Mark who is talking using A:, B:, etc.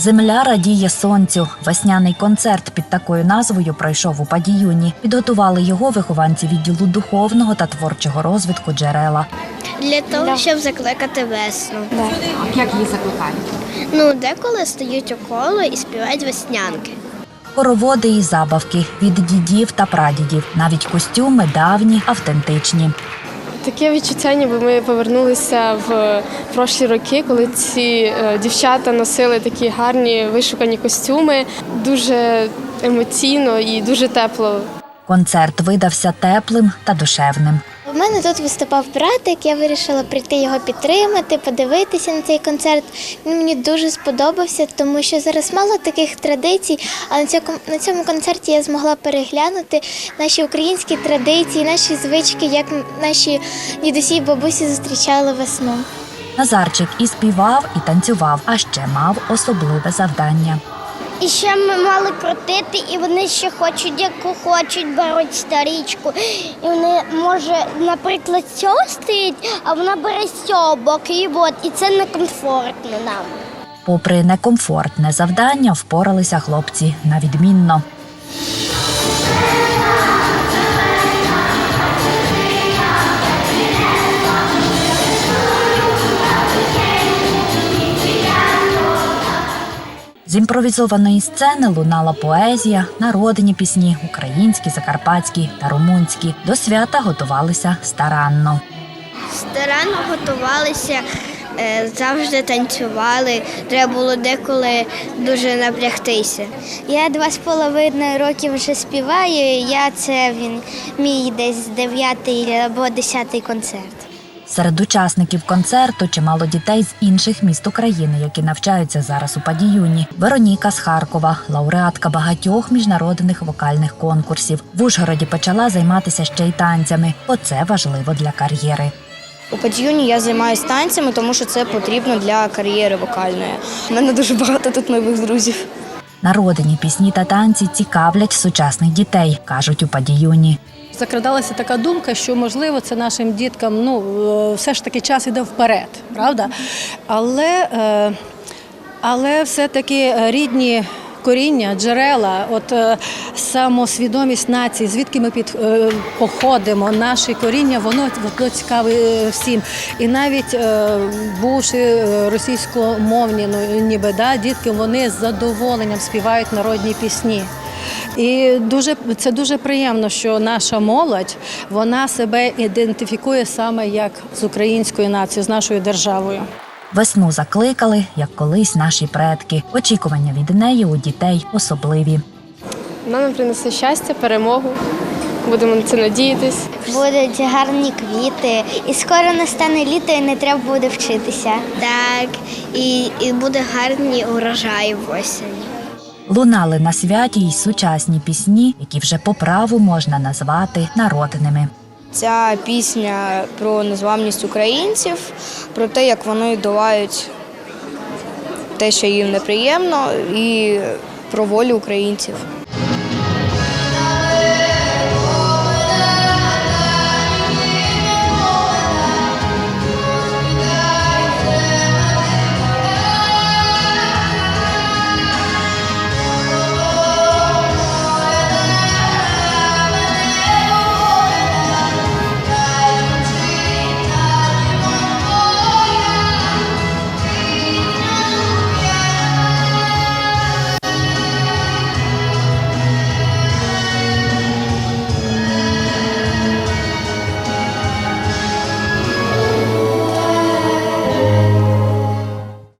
A: Земля радіє сонцю. Весняний концерт під такою назвою пройшов у Падіюні. Підготували його вихованці відділу духовного та творчого розвитку джерела.
B: Для того, щоб закликати весну.
C: Як її закликають?
B: Ну, деколи стають у коло і співають веснянки.
A: Хороводи і забавки від дідів та прадідів, навіть костюми давні, автентичні.
D: Таке відчуття, ніби ми повернулися в прошлі роки, коли ці е, дівчата носили такі гарні вишукані костюми. Дуже емоційно і дуже тепло.
A: Концерт видався теплим та душевним.
E: Мене тут виступав братик, я вирішила прийти його підтримати, подивитися на цей концерт. Він мені дуже сподобався, тому що зараз мало таких традицій, а на цьому концерті я змогла переглянути наші українські традиції, наші звички, як наші дідусі і бабусі зустрічали весну.
A: Назарчик і співав, і танцював, а ще мав особливе завдання.
B: І ще ми мали крутити, і вони ще хочуть, яку хочуть, беруть старічку. І вони, може, наприклад, цього стоїть, а вона бере боку. І от, і це некомфортно нам.
A: Попри некомфортне завдання, впоралися хлопці на відмінно. З імпровізованої сцени лунала поезія, народні пісні, українські, закарпатські та румунські. До свята готувалися старанно.
B: Старанно готувалися, е, завжди танцювали. Треба було деколи дуже напрягтися.
E: Я два з половиною років вже співаю. Я це він мій десь дев'ятий або десятий концерт.
A: Серед учасників концерту чимало дітей з інших міст України, які навчаються зараз у Падіюні. Вероніка з Харкова, лауреатка багатьох міжнародних вокальних конкурсів. В Ужгороді почала займатися ще й танцями, бо це важливо для кар'єри.
F: У Падіюні я займаюся танцями, тому що це потрібно для кар'єри вокальної. У мене дуже багато тут нових друзів.
A: Народні пісні та танці цікавлять сучасних дітей, кажуть у Падіюні.
G: Закрадалася така думка, що можливо це нашим діткам ну е, все ж таки час іде вперед, правда? Але, е, але все-таки е, рідні коріння, джерела, от самосвідомість нації, звідки ми під е, походимо, наші коріння, воно, воно цікаве всім. І навіть е, бувши російськомовні, ну ніби да, дітки, вони з задоволенням співають народні пісні. І дуже це дуже приємно, що наша молодь вона себе ідентифікує саме як з українською нацією, з нашою державою.
A: Весну закликали, як колись наші предки. Очікування від неї у дітей особливі.
D: Вона нам принесе щастя, перемогу. Будемо на це надіятись.
E: Будуть гарні квіти, і скоро настане літо, і не треба буде вчитися.
B: Так, і, і буде гарні урожаї в осені.
A: Лунали на святі й сучасні пісні, які вже по праву можна назвати народними.
F: Ця пісня про незламність українців, про те, як вони долають те, що їм неприємно, і про волю українців.